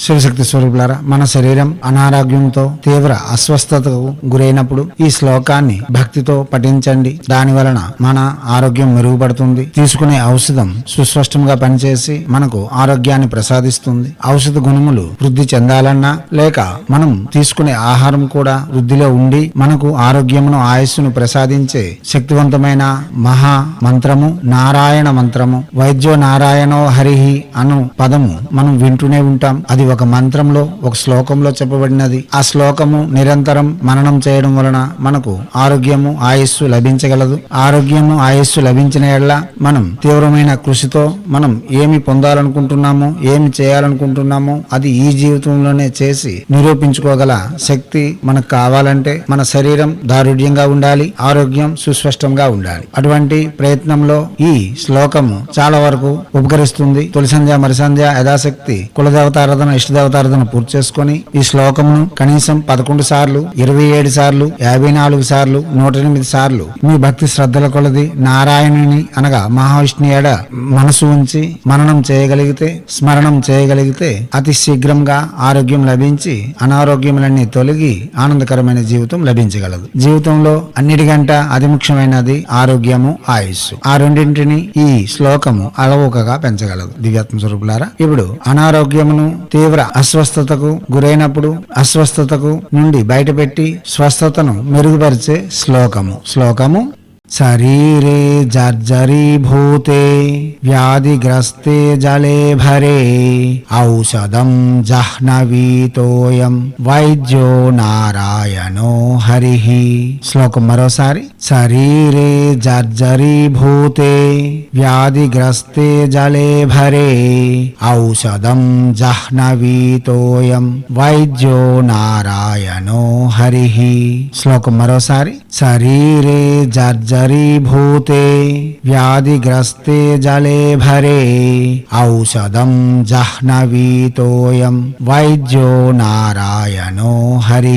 శివశక్తి స్వరూపులారా మన శరీరం అనారోగ్యంతో తీవ్ర అస్వస్థతకు గురైనప్పుడు ఈ శ్లోకాన్ని భక్తితో పఠించండి. దాని వలన మన ఆరోగ్యం మెరుగుపడుతుంది. తీసుకునే ఔషధం సుస్పష్టంగా పనిచేసి మనకు ఆరోగ్యాన్ని ప్రసాదిస్తుంది. ఔషధ గుణములు వృద్ధి చెందాలన్నా లేక మనం తీసుకునే ఆహారం కూడా వృద్ధిలో ఉండి మనకు ఆరోగ్యమును ఆయుస్సును ప్రసాదించే శక్తివంతమైన మహా మంత్రము నారాయణ మంత్రము. వైద్యో నారాయణో హరిహి అను పదము మనం వింటూనే ఉంటాం. అది ఒక మంత్రంలో ఒక శ్లోకంలో చెప్పబడినది. ఆ శ్లోకము నిరంతరం మననం చేయడం వలన మనకు ఆరోగ్యము ఆయుస్సు లభించగలదు. ఆరోగ్యము ఆయుస్సు లభించిన ఎడల మనం తీవ్రమైన కృషితో మనం ఏమి పొందాలనుకుంటున్నాము ఏమి చేయాలనుకుంటున్నాము అది ఈ జీవితంలోనే చేసి నిరూపించుకోగల శక్తి మనకు కావాలంటే మన శరీరం దారుఢ్యంగా ఉండాలి ఆరోగ్యం సుస్పష్టంగా ఉండాలి. అటువంటి ప్రయత్నంలో ఈ శ్లోకము చాలా వరకు ఉపకరిస్తుంది. తొలి సంధ్య మరి సంధ్య యథాశక్తి కులదేవతారాధన ఇష్టదేవతారాధన పూర్తి చేసుకొని ఈ శ్లోకమును కనీసం పదకొండు సార్లు ఇరవై ఏడు సార్లు యాభై నాలుగు సార్లు నూట ఎనిమిది సార్లు మీ భక్తి శ్రద్ధల కొలది నారాయణుని అనగా మహావిష్ణు ఏడ మనసు ఉంచి మననం చేయగలిగితే స్మరణం చేయగలిగితే అతి శీఘ్రంగా ఆరోగ్యం లభించి అనారోగ్యములన్నీ తొలగి ఆనందకరమైన జీవితం లభించగలదు. జీవితంలో అన్నిటికంట అతి ముఖ్యమైనది ఆరోగ్యము ఆయుస్సు. ఆ రెండింటిని ఈ శ్లోకము అలవోకగా పెంచగలదు. దివ్యాత్మ స్వరూపులారా ఇప్పుడు అనారోగ్యమును తీవ్ర తీవ్ర అస్వస్థతకు గురైనప్పుడు అస్వస్థతకు నుండి బయటపెట్టి స్వస్థతను మెరుగుపరిచే శ్లోకము. శ్లోకము శరీరే జర్జరీభూతే వ్యాధిగ్రస్తే జలే భరే ఔషధం జహ్నవీతోయం వైద్యో నారాయణో హరి శ్లోకం మరోసారి శరీరే జర్జరీభూతే వ్యాధిగ్రస్తే జలే భరే ఔషధం జహ్నవీతోయం వైద్యో నారాయణో హరి శ్లోకం మరోసారి శరీరే జర్జరీభూతే వ్యాధిగ్రస్తే జలే భరే ఔషధం జహ్నవీతోయం వైద్యో నారాయణో హరి